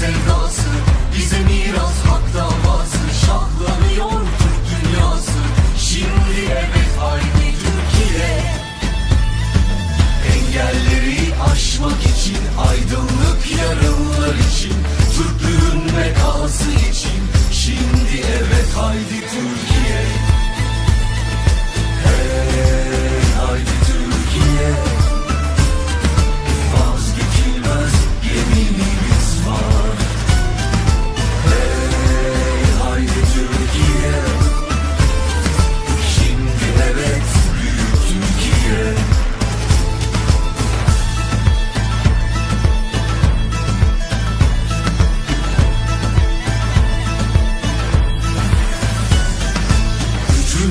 sevdası Bize miras hak davası Şahlanıyor Türk dünyası. Şimdi evet haydi Türkiye. Engelleri aşmak için Aydınlık yarınlar için Türk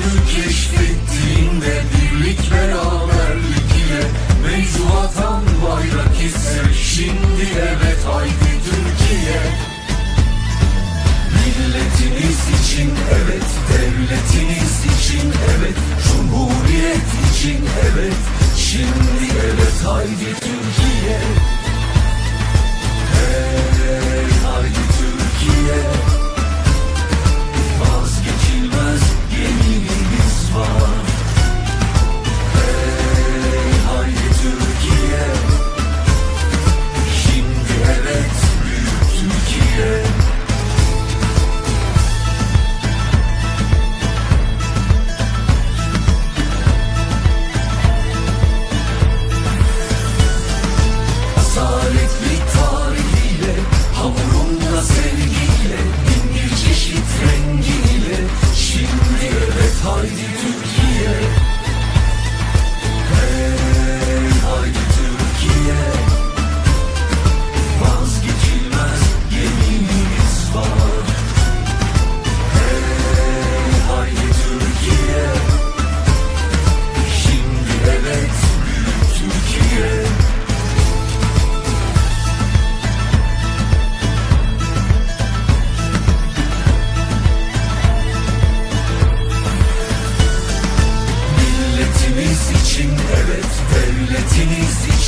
Özünü keşfettiğinde birlik beraberlik ile Mevzuatan bayrak hissi. Şimdi evet haydi Türkiye. Milletiniz için evet, devletiniz için evet Cumhuriyet için evet, şimdi evet haydi Türkiye. Origin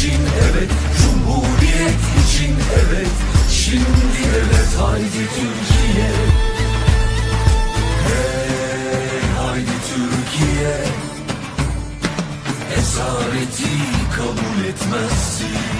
için evet. Cumhuriyet için evet. Şimdi evet haydi Türkiye. Hey haydi Türkiye. Esareti kabul etmezsin.